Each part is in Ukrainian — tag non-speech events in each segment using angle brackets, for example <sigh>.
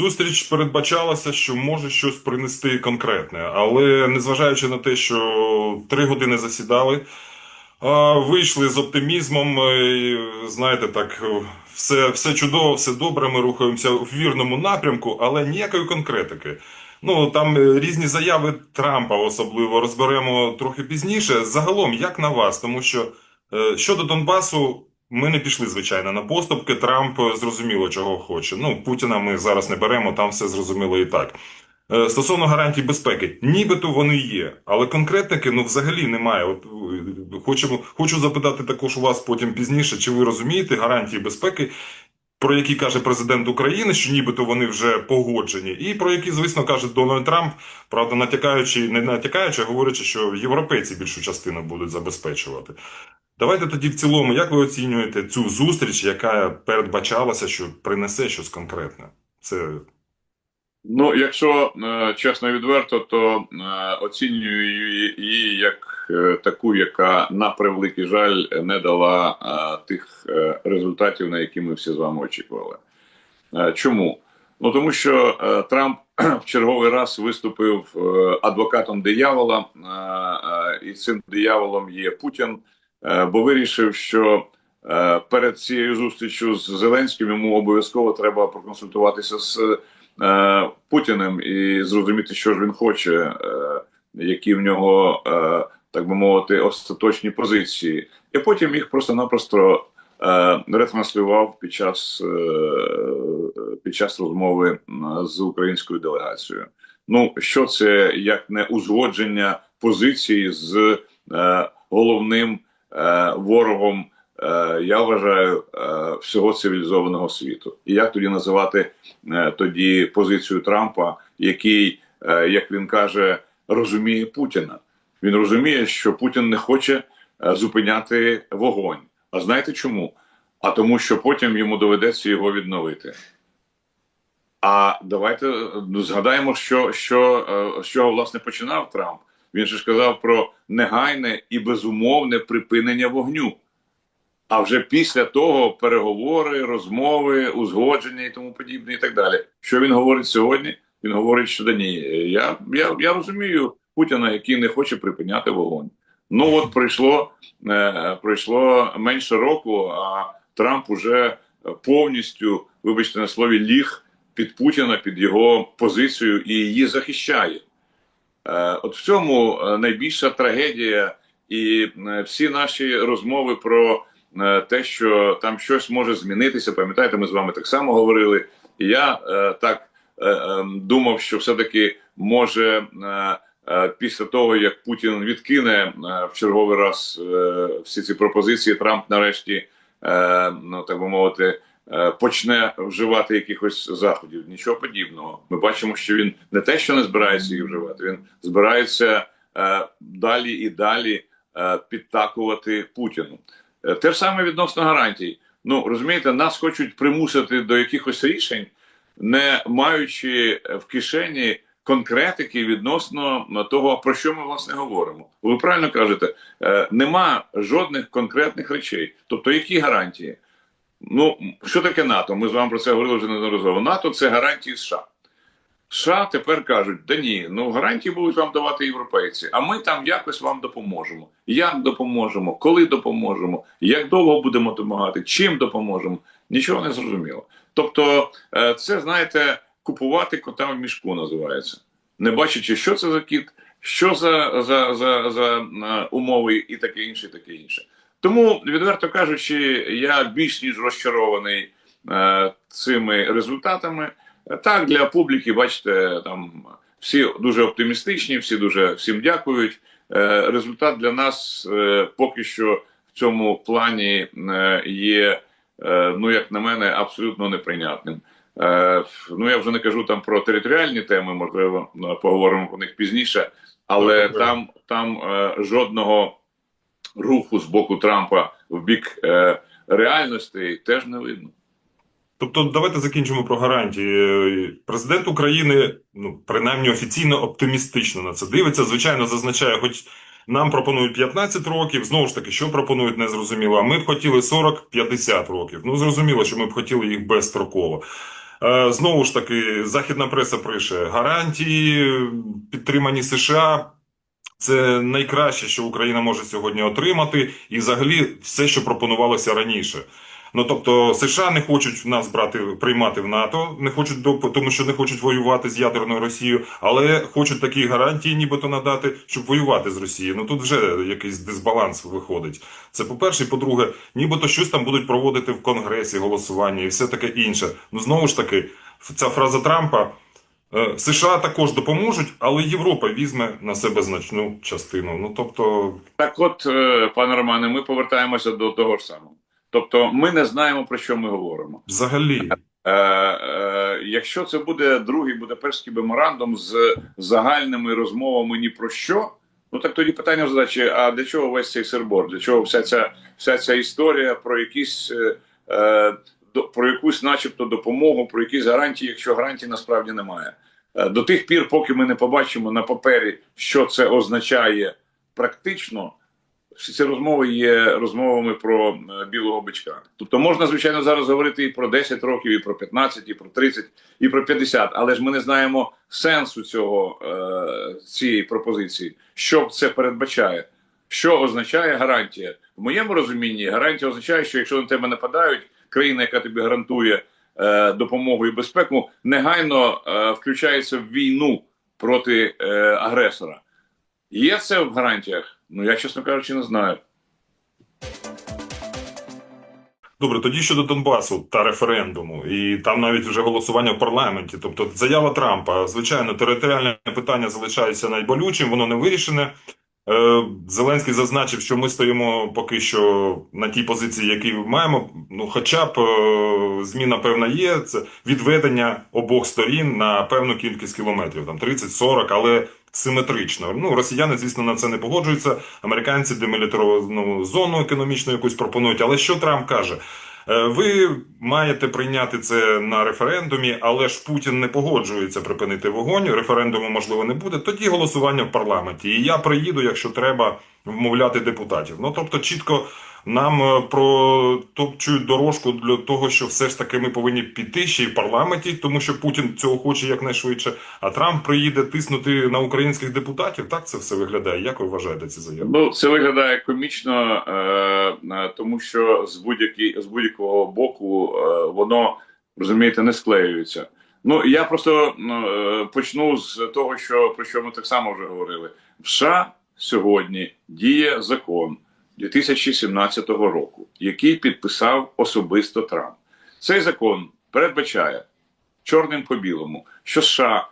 зустріч передбачалася, що може щось принести конкретне, але незважаючи на те, що три години засідали, вийшли з оптимізмом. і, Знаєте, так все, все чудово, все добре. Ми рухаємося в вірному напрямку, але ніякої конкретики. Ну там е, різні заяви Трампа особливо розберемо трохи пізніше. Загалом, як на вас, тому що е, щодо Донбасу. Ми не пішли, звичайно, на поступки. Трамп е, зрозуміло, чого хоче. Ну, Путіна ми зараз не беремо, там все зрозуміло і так. Е, Стосовно гарантій безпеки, нібито вони є, але конкретники ну взагалі немає. От е, хочемо, хочу запитати також у вас потім пізніше, чи ви розумієте гарантії безпеки, про які каже президент України, що нібито вони вже погоджені, і про які, звісно, каже Дональд Трамп, правда, натякаючи, не натякаючи, а говорячи, що європейці більшу частину будуть забезпечувати. Давайте тоді в цілому, як ви оцінюєте цю зустріч, яка передбачалася, що принесе щось конкретне? Це Ну, якщо е, чесно відверто, то е, оцінюю її- як е, таку, яка на превеликий жаль не дала тих результатів, на які ми всі з вами очікували. Чому? Ну тому що Трамп <clears throat> в черговий раз виступив адвокатом диявола, і цим дияволом є Путін, бо вирішив, що е, перед цією зустрічю з Зеленським йому обов'язково треба проконсультуватися з е, Путіним і зрозуміти, що ж він хоче, е, які в нього, е, так би мовити, остаточні позиції, і потім їх просто-напросто е, ретранслював під час, е, під час розмови з українською делегацією. Ну, що це як не узгодження позиції з е, головним е, ворогом, е, я вважаю, е, всього цивілізованого світу. І як тоді називати е, тоді позицію Трампа, який, е, як він каже, розуміє Путіна? Він розуміє, що Путін не хоче е, зупиняти вогонь. А знаєте чому? А тому, що потім йому доведеться його відновити. А давайте е, згадаємо, що, що, е, з чого власне починав Трамп. Він же ж казав про негайне і безумовне припинення вогню. А вже після того переговори, розмови, узгодження і тому подібне, і так далі. Що він говорить сьогодні? Він говорить, що да ні, я, я, я розумію Путіна, який не хоче припиняти вогонь. Ну от пройшло, е, пройшло менше року, а Трамп уже повністю, вибачте на слові, ліг під Путіна, під його позицію і її захищає. Е, От в цьому е, найбільша трагедія, і е, всі наші розмови про те, що там щось може змінитися. Пам'ятаєте, ми з вами так само говорили. І я так думав, що все-таки може після того, як Путін відкине в черговий раз всі ці пропозиції, Трамп нарешті, ну так би мовити. Е, Почне вживати якихось заходів, нічого подібного. Ми бачимо, що він не те, що не збирається їх вживати, він збирається е, далі і далі е, підтакувати Путіну. Те ж саме відносно гарантій. Ну розумієте, нас хочуть примусити до якихось рішень, не маючи в кишені конкретики відносно того, про що ми власне говоримо. Ви правильно кажете, нема жодних конкретних речей. Тобто, які гарантії? Ну що таке НАТО? Ми з вами про це говорили вже неодноразово. НАТО це гарантії США. США тепер кажуть, да ні, ну гарантії будуть вам давати європейці, а ми там якось вам допоможемо. Як допоможемо, коли допоможемо, як довго будемо допомагати, чим допоможемо, нічого не зрозуміло. Тобто, е, це знаєте, купувати кота в мішку називається, не бачачи, що це за кіт, що за, за, за, за е, умови і таке інше, і таке інше. Тому, відверто кажучи, я більш ніж розчарований е, цими результатами. Так, для публіки, бачите, там всі дуже оптимістичні, всі дуже всім дякують. Е, результат для нас е, поки що в цьому плані е, є, е, ну як на мене, абсолютно неприйнятним. Е, ну я вже не кажу там про територіальні теми, можливо, поговоримо про них пізніше, але Добре. там, там е, жодного руху з боку Трампа в бік е, реальності теж не видно. Тобто, давайте закінчимо про гарантії. Президент України, ну принаймні офіційно оптимістично на це дивиться. Звичайно, зазначає, хоч нам пропонують 15 років. Знову ж таки, що пропонують, не зрозуміло. А ми б хотіли 40-50 років. Ну зрозуміло, що ми б хотіли їх безстроково. Е, Знову ж таки, західна преса пише: гарантії, підтримані США. Це найкраще, що Україна може сьогодні отримати, і взагалі все, що пропонувалося раніше. Ну тобто, США не хочуть нас брати приймати в НАТО, не хочуть до тому, що не хочуть воювати з ядерною Росією, але хочуть такі гарантії, нібито надати, щоб воювати з Росією. Ну тут вже якийсь дисбаланс виходить. Це по-перше, і по-друге, нібито щось там будуть проводити в Конгресі голосування і все таке інше. Ну знову ж таки, ця фраза Трампа. Е, США також допоможуть, але Європа візьме на себе значну частину. Ну тобто, Так, от, е, пане Романе, ми повертаємося до того ж самого. Тобто, ми не знаємо про що ми говоримо. взагалі, Е, е, якщо це буде другий Будапештський меморандум з загальними розмовами ні про що, ну так тоді питання в задачі: а для чого весь цей сербор? Для чого вся ця вся ця історія про якісь е, е, про якусь, начебто, допомогу, про якісь гарантії, якщо гарантій насправді немає? Е, до тих пір, поки ми не побачимо на папері, що це означає практично. Ці розмови є розмовами про е, білого бичка. Тобто можна, звичайно, зараз говорити і про 10 років, і про 15, і про 30, і про 50, але ж ми не знаємо сенсу цього е, цієї пропозиції, що це передбачає, що означає гарантія. В моєму розумінні гарантія означає, що якщо на тебе нападають, країна, яка тобі гарантує е, допомогу і безпеку, негайно е, включається в війну проти е, агресора. Є це в гарантіях? Ну я чесно кажучи, не знаю. Добре, тоді щодо Донбасу та референдуму, і там навіть вже голосування в парламенті. Тобто заява Трампа, звичайно, територіальне питання залишається найболючим, воно не вирішене. Е, Зеленський зазначив, що ми стоїмо поки що на тій позиції, які маємо. Ну, хоча б е, зміна певна є, це відведення обох сторін на певну кількість кілометрів, там 30-40, але симетрично. Ну, росіяни, звісно, на це не погоджуються. Американці демілітаровану зону економічну якусь пропонують. Але що Трамп каже? Е, Ви маєте прийняти це на референдумі, але ж Путін не погоджується припинити вогонь. Референдуму можливо не буде. Тоді голосування в парламенті. І я приїду, якщо треба вмовляти депутатів. Ну тобто, чітко нам е, протопчують дорожку для того, що все ж таки ми повинні піти ще й в парламенті, тому що Путін цього хоче якнайшвидше. А Трамп приїде тиснути на українських депутатів. Так це все виглядає. Як ви вважаєте ці заяви? Ну це виглядає комічно, е, е, тому що з будь-які з будь-якого боку воно розумієте не склеюється. Ну я просто почну з того, що про що ми так само вже говорили. В США сьогодні діє закон 2017 року, який підписав особисто Трамп. Цей закон передбачає чорним по білому, що США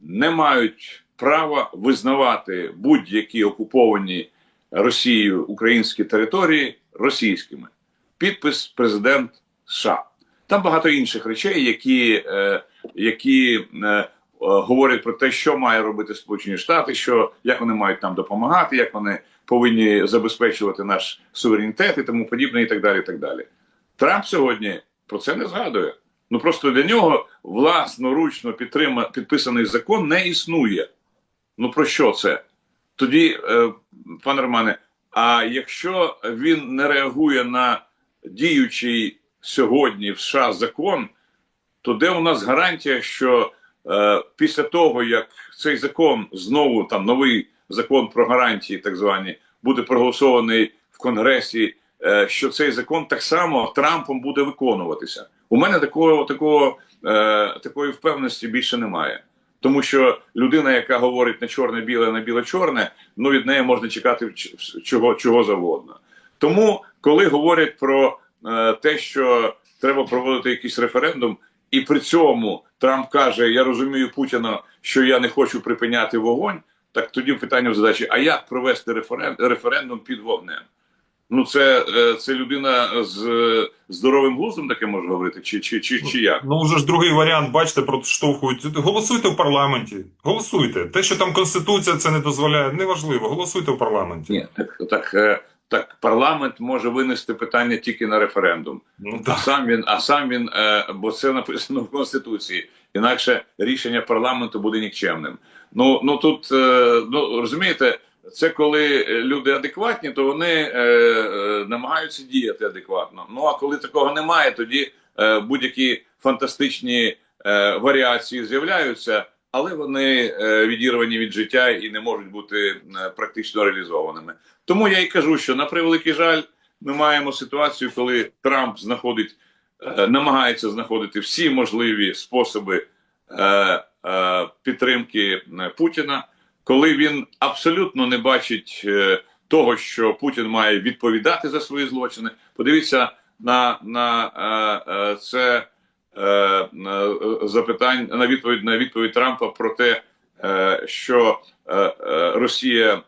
не мають права визнавати будь-які окуповані Росією українські території російськими. Підпис президент США. Там багато інших речей, які, е, які е, говорять про те, що має робити Сполучені Штати, що як вони мають нам допомагати, як вони повинні забезпечувати наш суверенітет і тому подібне, і так далі. І так далі. Трамп сьогодні про це не згадує. Ну просто для нього власноручно підтрима, підписаний закон не існує. Ну про що це? Тоді, е, пане Романе, а якщо він не реагує на діючий сьогодні в США закон, то де у нас гарантія, що е, після того, як цей закон знову там новий закон про гарантії, так звані, буде проголосований в Конгресі, е, що цей закон так само Трампом буде виконуватися? У мене такого такого е, такої впевненості більше немає. Тому що людина, яка говорить на чорне-біле, на біле-чорне, ну від неї можна чекати чого, чого завгодно. Тому, коли говорять про е, те, що треба проводити якийсь референдум, і при цьому Трамп каже: Я розумію Путіна, що я не хочу припиняти вогонь. Так тоді питання в задачі: а як провести референ- референдум під вогнем? Ну, це, е, це людина з е, здоровим глуздом таке може говорити, чи, чи, чи, чи як? Ну, вже ж другий варіант, бачите, проштовхують. Голосуйте в парламенті. Голосуйте. Те, що там Конституція це не дозволяє, неважливо. Голосуйте в парламенті. Ні, так, так, е, так парламент може винести питання тільки на референдум. Ну, А сам він, а сам він, бо це написано в Конституції. Інакше рішення парламенту буде нікчемним. Ну, ну тут, е, ну розумієте, це коли е, люди адекватні, то вони е, намагаються діяти адекватно. Ну а коли такого немає, тоді будь-які фантастичні варіації з'являються, але вони відірвані від життя і не можуть бути практично реалізованими. Тому я і кажу, що на превеликий жаль, ми маємо ситуацію, коли Трамп знаходить, намагається знаходити всі можливі способи е, підтримки е, Путіна, коли він абсолютно не бачить е, того, що Путін має відповідати за свої злочини. Подивіться на, на е, е, це е, на, е, відповідь на відповідь Трампа про те, е, що е, е, Росія е,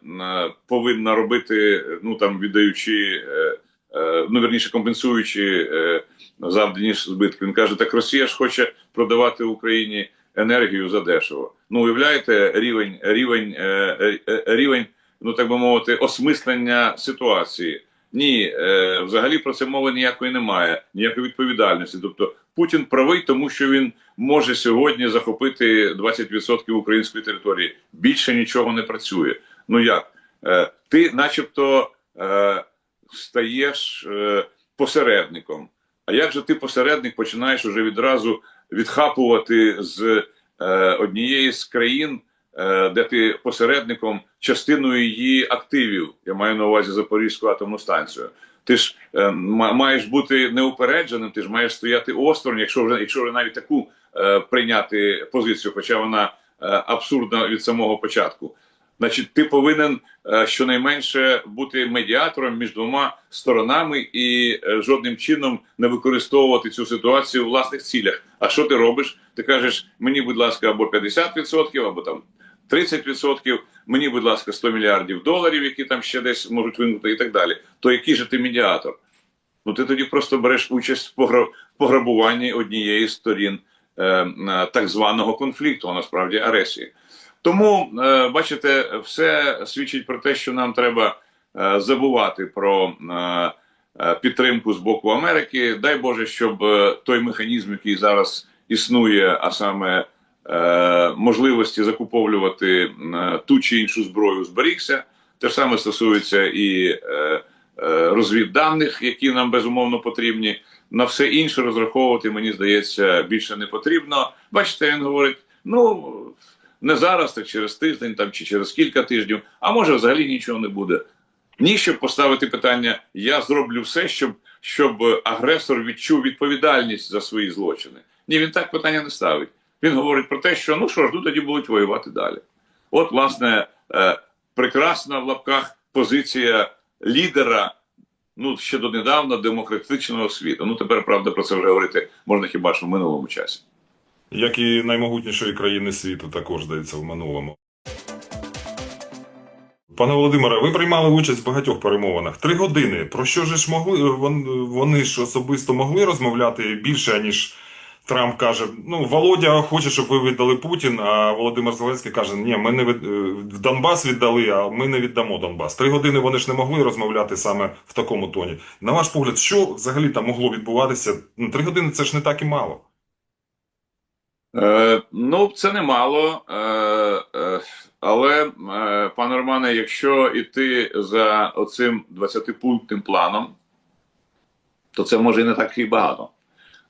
повинна робити, ну там віддаючи, е, е, ну верніше компенсуючи е, завдані збитки. Він каже: так Росія ж хоче продавати Україні енергію за дешево. Ну уявляєте рівень, рівень, е, е, рівень, ну так би мовити, осмислення ситуації. Ні, е, взагалі про це мови ніякої немає, ніякої відповідальності. Тобто Путін правий, тому що він може сьогодні захопити 20% української території. Більше нічого не працює. Ну як? Е, ти, начебто, е, стаєш е, посередником. А як же ти посередник починаєш уже відразу відхапувати з е, однієї з країн, е, де ти посередником частиною її активів? Я маю на увазі Запорізьку атомну станцію. Ти ж е, маєш бути неупередженим, ти ж маєш стояти осторонь, якщо вже якщо вже навіть таку прийняти позицію, хоча вона абсурдна від самого початку. Значить, ти повинен е, щонайменше бути медіатором між двома сторонами і е, жодним чином не використовувати цю ситуацію у власних цілях. А що ти робиш? Ти кажеш, мені, будь ласка, або 50%, або там 30%, мені, будь ласка, 100 мільярдів доларів, які там ще десь можуть винути, і так далі. То який же ти медіатор? Ну ти тоді просто береш участь в погра- пограбуванні однієї з сторін е, е, так званого конфлікту, а насправді агресії. Тому, е, бачите, все свідчить про те, що нам треба е, забувати про е, підтримку з боку Америки. Дай Боже, щоб той механізм, який зараз існує, а саме можливості закуповлювати ту чи іншу зброю, зберігся. Те ж саме стосується і розвідданих, які нам безумовно потрібні. На все інше розраховувати, мені здається, більше не потрібно. Бачите, він говорить: ну не зараз, так через тиждень там чи через кілька тижнів, а може взагалі нічого не буде. Ні, щоб поставити питання, я зроблю все, щоб, щоб агресор відчув відповідальність за свої злочини. Ні, він так питання не ставить. Він говорить про те, що ну що ж, ну тоді будуть воювати далі. От, власне, е, прекрасна в лапках позиція лідера, ну ще донедавна демократичного світу. Ну тепер правда про це вже говорити можна хіба що в минулому часі. Як і наймогутнішої країни світу, також здається в минулому. Пане Володимире, ви приймали участь в багатьох перемовинах. Три години. Про що ж могли вони ж особисто могли розмовляти більше, ніж Трамп каже: ну, Володя хоче, щоб ви віддали Путін, а Володимир Зеленський каже: Ні, ми не від... е, Донбас віддали, а ми не віддамо Донбас. Три години вони ж не могли розмовляти саме в такому тоні. На ваш погляд, що взагалі там могло відбуватися? Ну, три години це ж не так і мало. Е, ну, це немало. Е, е, але, пане Романе, якщо йти за оцим 20-пунктним планом, то це може і не так і багато.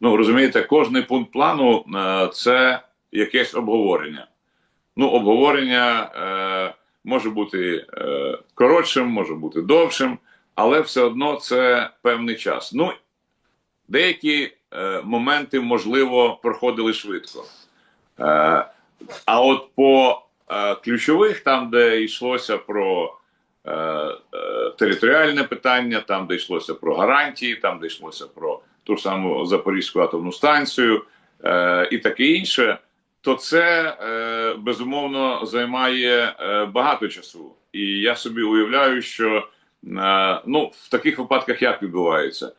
Ну, розумієте, кожний пункт плану це якесь обговорення. Ну, обговорення може бути коротшим, може бути довшим, але все одно це певний час. Ну, деякі моменти, можливо, проходили швидко. Е, а от по е, ключових, там, де йшлося про е, е, територіальне питання, там, де йшлося про гарантії, там, де йшлося про ту ж саму Запорізьку атомну станцію е, і таке інше, то це е, безумовно займає е, багато часу. І я собі уявляю, що е, ну, в таких випадках як відбувається?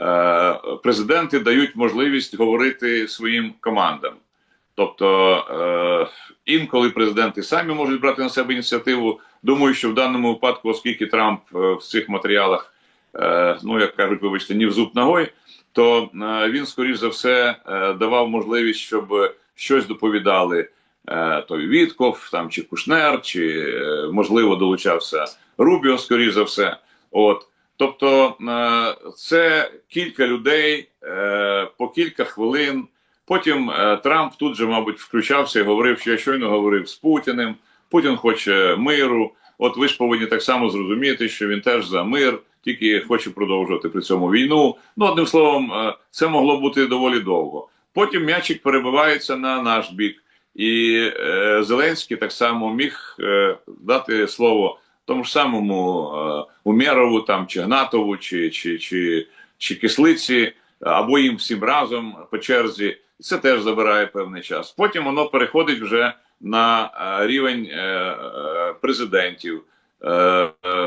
Е, президенти дають можливість говорити своїм командам. Тобто е, інколи президенти самі можуть брати на себе ініціативу. Думаю, що в даному випадку, оскільки Трамп е, в цих матеріалах, ну як кажуть, вибачте, ні в зуб ногой, то він, скоріш за все, давав можливість, щоб щось доповідали той Вітков, там чи Кушнер, чи можливо долучався Рубіо, скоріш за все. От Тобто е, це кілька людей е, по кілька хвилин. Потім е, Трамп тут же, мабуть, включався і говорив, що я щойно говорив з Путіним. Путін хоче миру. От ви ж повинні так само зрозуміти, що він теж за мир, тільки хоче продовжувати при цьому війну. Ну, одним словом, це могло бути доволі довго. Потім м'ячик перебивається на наш бік, і Зеленський так само міг дати слово тому ж самому е, Умєрову, там чи Гнатову, чи, чи, чи, чи Кислиці, або їм всім разом по черзі. Це теж забирає певний час. Потім воно переходить вже на е, рівень е, е, президентів.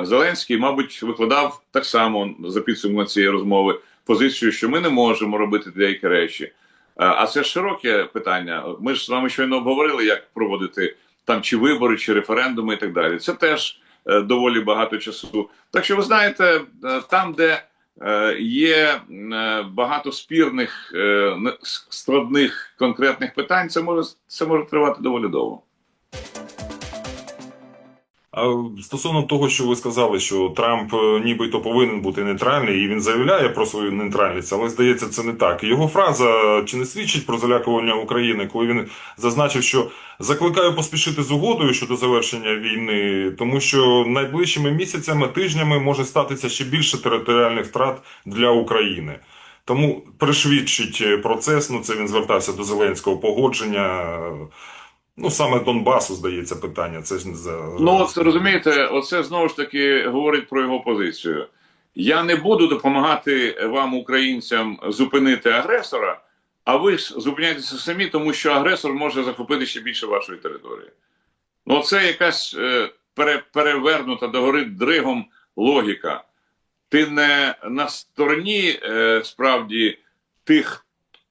Зеленський, мабуть, викладав так само за підсумком цієї розмови позицію, що ми не можемо робити деякі речі. А це широке питання. Ми ж з вами щойно обговорили, як проводити там чи вибори, чи референдуми, і так далі. Це теж доволі багато часу. Так що ви знаєте, е, там, де е, є е, багато спірних е, складних конкретних питань, це може це може тривати доволі довго. Стосовно того, що ви сказали, що Трамп е, нібито повинен бути нейтральний, і він заявляє про свою нейтральність, але здається, це не так. Його фраза чи не свідчить про залякування України, коли він зазначив, що закликаю поспішити з угодою щодо завершення війни, тому що найближчими місяцями, тижнями може статися ще більше територіальних втрат для України. Тому пришвидшить е, процес. Ну це він звертався до Зеленського погодження. Ну саме Донбасу здається питання. Це ж не за Ну, от розумієте, оце знову ж таки говорить про його позицію. Я не буду допомагати вам, українцям, зупинити агресора, а ви ж зупиняйтеся самі, тому що агресор може захопити ще більше вашої території. Ну, це якась е, пере, перевернута догори дригом логіка. Ти не на стороні е, справді тих,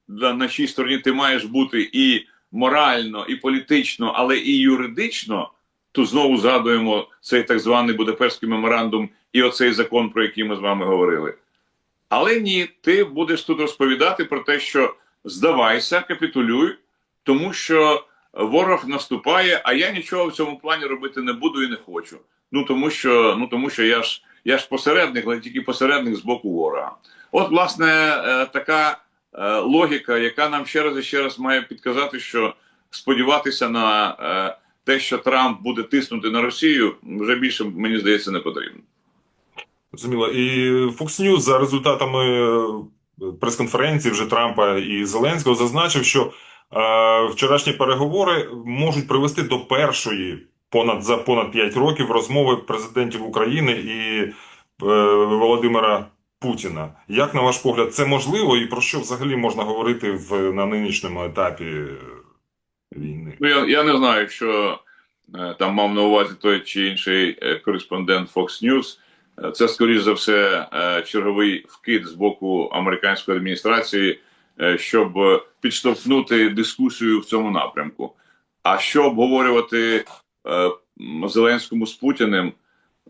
на чій стороні ти маєш бути і морально, і політично, але і юридично. Тут знову згадуємо цей так званий Будапештський меморандум і оцей закон, про який ми з вами говорили. Але ні, ти будеш тут розповідати про те, що здавайся, капітулюй, тому що ворог наступає, а я нічого в цьому плані робити не буду і не хочу. Ну тому що, ну тому що я ж я ж посередник, але тільки посередник з боку ворога. От, власне, е, така логіка, яка нам ще раз і ще раз має підказати, що сподіватися на е, те, що Трамп буде тиснути на Росію, вже більше мені здається не потрібно. Зрозуміло. І Fox News за результатами е, прес-конференції вже Трампа і Зеленського зазначив, що е, вчорашні переговори можуть привести до першої понад за понад 5 років розмови президентів України і е, Володимира Путіна. Як на ваш погляд, це можливо, і про що взагалі можна говорити в на нинішньому етапі е, війни? Ну, я, я не знаю, якщо е, там мав на увазі той чи інший е, кореспондент Fox News. Це, скоріш за все, черговий вкид з боку американської адміністрації, щоб підштовхнути дискусію в цьому напрямку. А що обговорювати Зеленському з Путіним?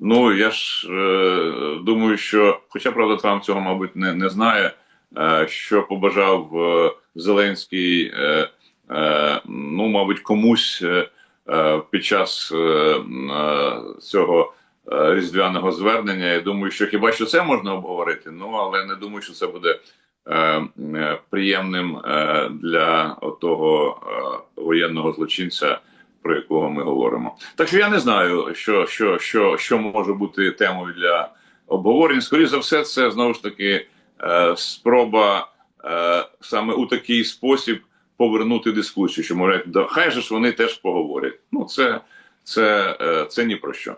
Ну я ж е, думаю, що, хоча правда, Трамп цього, мабуть, не, не знає, е, що побажав е, Зеленський, е, е, ну, мабуть, комусь е, е, під час е, е, цього е, різдвяного звернення. Я думаю, що хіба що це можна обговорити? Ну але не думаю, що це буде е, е, приємним е, для того е, воєнного злочинця, про якого ми говоримо. Так що я не знаю, що, що, що, що може бути темою для обговорень. Скоріше за все, це знову ж таки е, спроба е, саме у такий спосіб повернути дискусію, що мовляють, хай же ж вони теж поговорять. Ну це, це, е, це ні про що.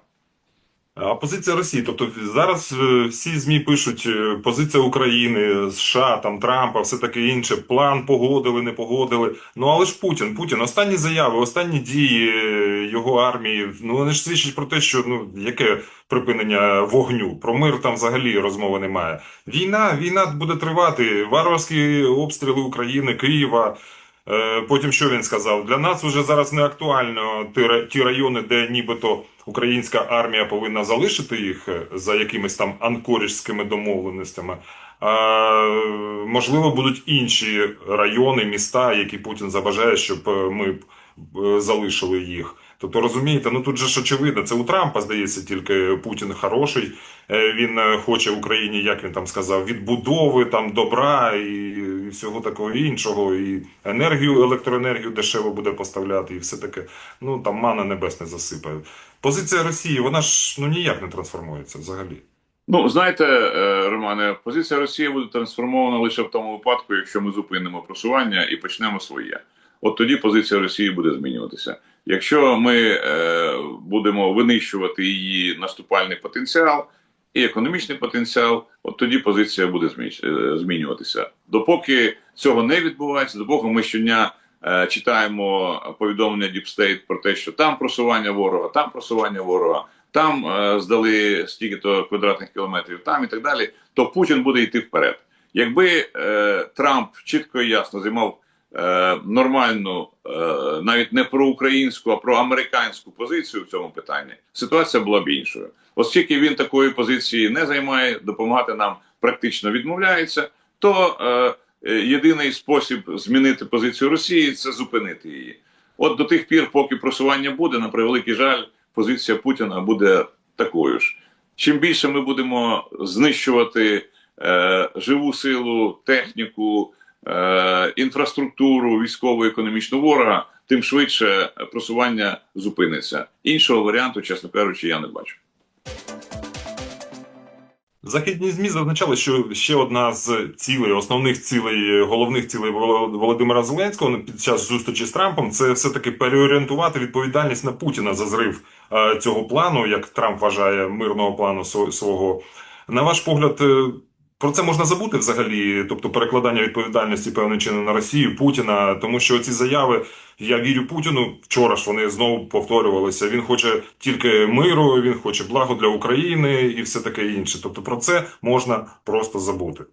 А позиція Росії, тобто зараз е, всі змі пишуть е, позиція України, США, там Трампа, все таке інше. План погодили, не погодили. Ну але ж Путін, Путін, останні заяви, останні дії е, його армії. Ну вони ж свідчать про те, що ну яке припинення вогню. Про мир там взагалі розмови немає. Війна, війна буде тривати. Варварські обстріли України, Києва. Е, Потім що він сказав? Для нас вже зараз не актуально ті, ра- ті райони, де нібито українська армія повинна залишити їх е, за якимись там анкоріжськими домовленостями. А, можливо, будуть інші райони, міста, які Путін забажає, щоб е, ми е, залишили їх. Тобто розумієте, ну тут же ж очевидно, це у Трампа здається тільки Путін хороший. Е, Він е, хоче Україні, як він там сказав, відбудови, там добра і, всього такого іншого, і енергію, електроенергію дешево буде поставляти, і все таке. Ну там мана небесне засипає. Позиція Росії, вона ж ну ніяк не трансформується взагалі. Ну, знаєте, е, Романе, позиція Росії буде трансформована лише в тому випадку, якщо ми зупинимо просування і почнемо своє. От тоді позиція Росії буде змінюватися. Якщо ми е, будемо винищувати її наступальний потенціал і економічний потенціал, от тоді позиція буде е, змінюватися. Допоки цього не відбувається, допоки ми щодня е, читаємо повідомлення State про те, що там просування ворога, там просування ворога, там е, здали стільки-то квадратних кілометрів, там і так далі, то Путін буде йти вперед. Якби е, Трамп чітко і ясно займав нормальну, е, навіть не про українську, а про американську позицію в цьому питанні, ситуація була б іншою. Оскільки він такої позиції не займає, допомагати нам практично відмовляється, то е, е, єдиний спосіб змінити позицію Росії це зупинити її. От до тих пір, поки просування буде, на превеликий жаль, позиція Путіна буде такою ж. Чим більше ми будемо знищувати е, живу силу, техніку, е, інфраструктуру, військову економічну ворога, тим швидше просування зупиниться. Іншого варіанту, чесно кажучи, я не бачу. Західні ЗМІ зазначали, що ще одна з цілей, основних цілей, головних цілей Володимира Зеленського під час зустрічі з Трампом це все-таки переорієнтувати відповідальність на Путіна за зрив е, цього плану, як Трамп вважає мирного плану свого. На ваш погляд, е, про це можна забути взагалі, тобто перекладання відповідальності певним чином на Росію, Путіна, тому що ці заяви я вірю Путіну. Вчора ж вони знову повторювалися. Він хоче тільки миру, він хоче благо для України і все таке інше. Тобто про це можна просто забути.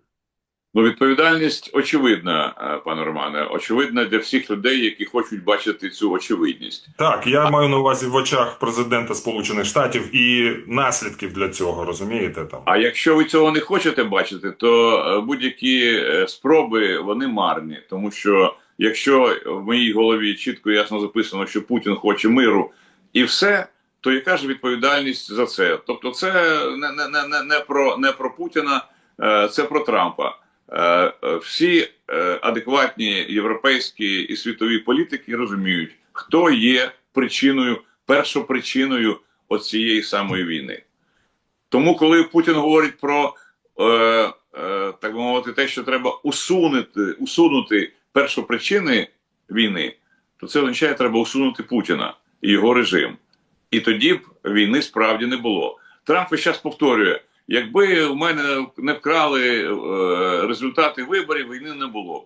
Ну, відповідальність очевидна, е, пане Романе, очевидна для всіх людей, які хочуть бачити цю очевидність. Так, я маю на увазі в очах президента Сполучених Штатів і наслідків для цього, розумієте там. А якщо ви цього не хочете бачити, то е, будь-які е, спроби вони марні, тому що якщо в моїй голові чітко і ясно записано, що Путін хоче миру і все, то яка ж відповідальність за це? Тобто, це не, не, не, не, про не про Путіна, це про Трампа. Е, е, Всі е, адекватні європейські і світові політики розуміють, хто є причиною, першопричиною оцієї самої війни. Тому, коли Путін говорить про так би мовити, те, що треба усунути, усунути першопричини війни, то це означає, треба усунути Путіна і його режим. І тоді б війни справді не було. Трамп весь час повторює: якби в мене не вкрали е, результати виборів, війни не було б.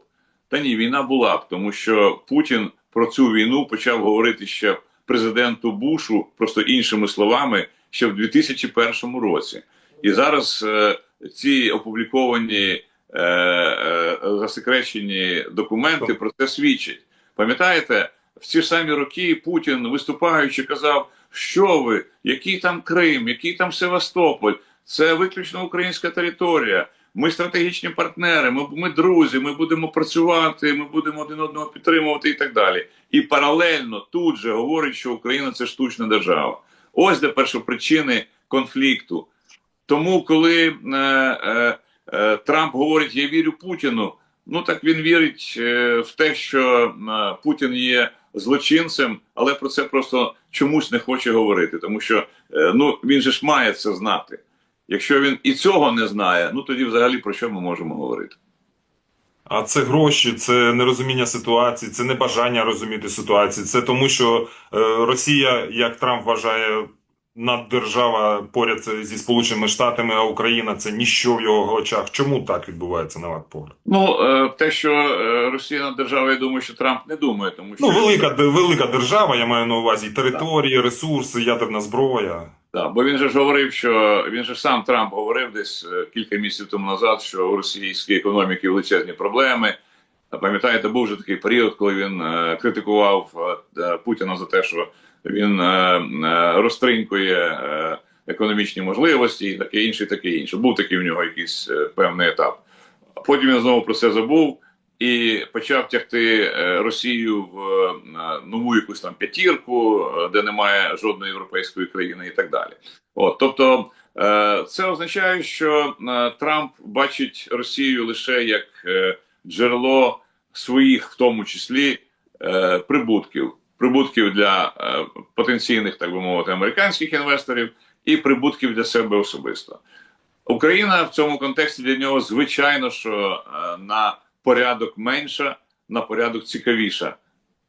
Та ні, війна була б, тому що Путін про цю війну почав говорити ще президенту Бушу, просто іншими словами, ще в 2001 році. І зараз е, ці опубліковані е, е, засекречені документи про це свідчать. Пам'ятаєте, в ці самі роки Путін, виступаючи, казав, що ви, який там Крим, який там Севастополь, це виключно українська територія. Ми стратегічні партнери, ми, ми друзі, ми будемо працювати, ми будемо один одного підтримувати і так далі. І паралельно тут же говорить, що Україна це штучна держава. Ось де першопричини конфлікту. Тому, коли е, е, е, Трамп говорить, я вірю Путіну, ну так він вірить е, в те, що е, Путін є злочинцем, але про це просто чомусь не хоче говорити, тому що е, ну він же ж має це знати. Якщо він і цього не знає, ну тоді взагалі про що ми можемо говорити? А це гроші, це нерозуміння ситуації, це небажання розуміти ситуацію. Це тому, що е, Росія, як Трамп вважає, наддержава поряд зі Сполученими Штатами, а Україна це ніщо в його очах. Чому так відбувається на ваш погляд? Ну е, те, що е, Росія на держава, я думаю, що Трамп не думає, тому що Ну, велика велика держава, я маю на увазі і території, ресурси, ядерна зброя. Так, бо він же ж говорив, що він же сам Трамп говорив десь е, кілька місяців тому назад, що у російській економіки величезні проблеми. Пам'ятаєте, був вже такий період, коли він е, критикував е, е, Путіна за те, що він е, е, розтринькує е, економічні можливості, і таке інше, і таке інше. Був такий в нього якийсь е, певний етап. Потім він знову про це забув. І почав тягти е, Росію в е, нову якусь там п'ятірку, е, де немає жодної європейської країни, і так далі. От, тобто, це означає, що Трамп бачить Росію лише як джерело своїх, в тому числі, прибутків, прибутків для потенційних, так би мовити, американських інвесторів і прибутків для себе особисто. Україна в цьому контексті для нього, звичайно, що на порядок менша, на порядок цікавіша,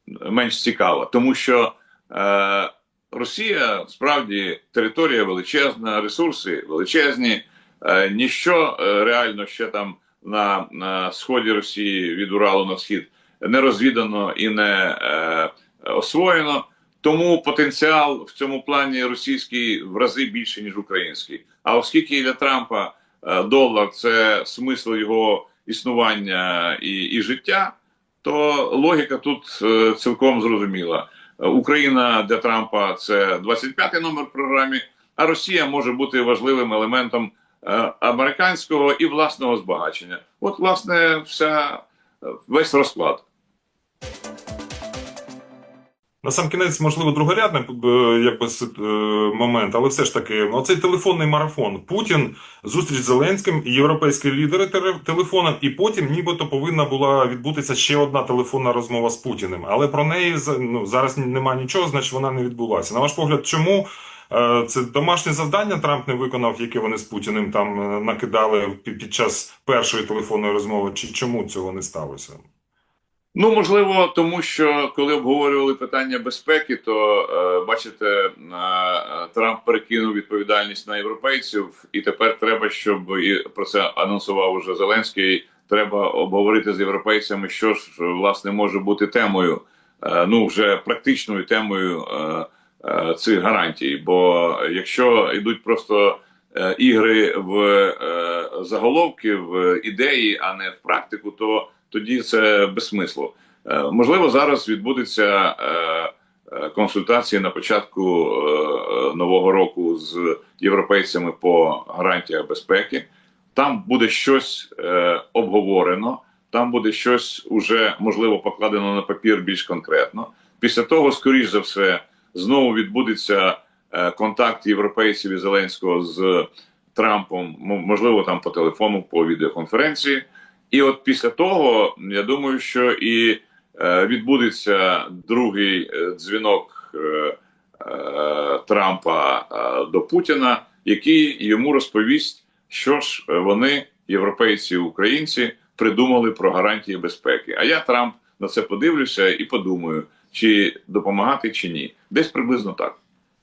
менш цікава, тому що е, Росія справді територія величезна, ресурси величезні, е, ніщо е, реально ще там на, на сході Росії від Уралу на схід не розвідано і не е, освоєно. Тому потенціал в цьому плані російський в рази більше ніж український. А оскільки для Трампа е, долар це смисл його існування і, і життя, то логіка тут е, цілком зрозуміла. Україна для Трампа це 25-й номер в програмі, а Росія може бути важливим елементом е, американського і власного збагачення. От, власне, вся е, весь розклад. На сам кінець, можливо, другорядний е, сит- е, момент, але все ж таки, оцей телефонний марафон. Путін, зустріч з Зеленським європейські лідери теле- телефоном, і потім нібито повинна була відбутися ще одна телефонна розмова з Путіним. Але про неї ну, зараз немає нічого, значить вона не відбулася. На ваш погляд, чому е, це домашнє завдання Трамп не виконав, яке вони з Путіним там накидали під час першої телефонної розмови? Чи чому цього не сталося? Ну, можливо, тому що коли обговорювали питання безпеки, то е, бачите, е, Трамп перекинув відповідальність на європейців, і тепер треба, щоб і про це анонсував уже Зеленський. Треба обговорити з європейцями, що ж власне може бути темою, е, ну вже практичною темою цих гарантій. Бо якщо йдуть просто ігри в заголовки, в ідеї, а не в практику, то тоді це без смислу. Е, Можливо, зараз відбудеться е, е, консультації на початку нового року з європейцями по гарантіях безпеки. Там буде щось обговорено, там буде щось уже можливо покладено на папір більш конкретно. Після того, скоріш за все, знову відбудеться контакт європейців і Зеленського з Трампом, можливо, там по телефону, по відеоконференції. І от після того я думаю, що і е, відбудеться другий е, дзвінок е, Трампа до Путіна, який йому розповість, що ж вони, європейці і українці, придумали про гарантії безпеки. А я Трамп на це подивлюся і подумаю, чи допомагати, чи ні. Десь приблизно так.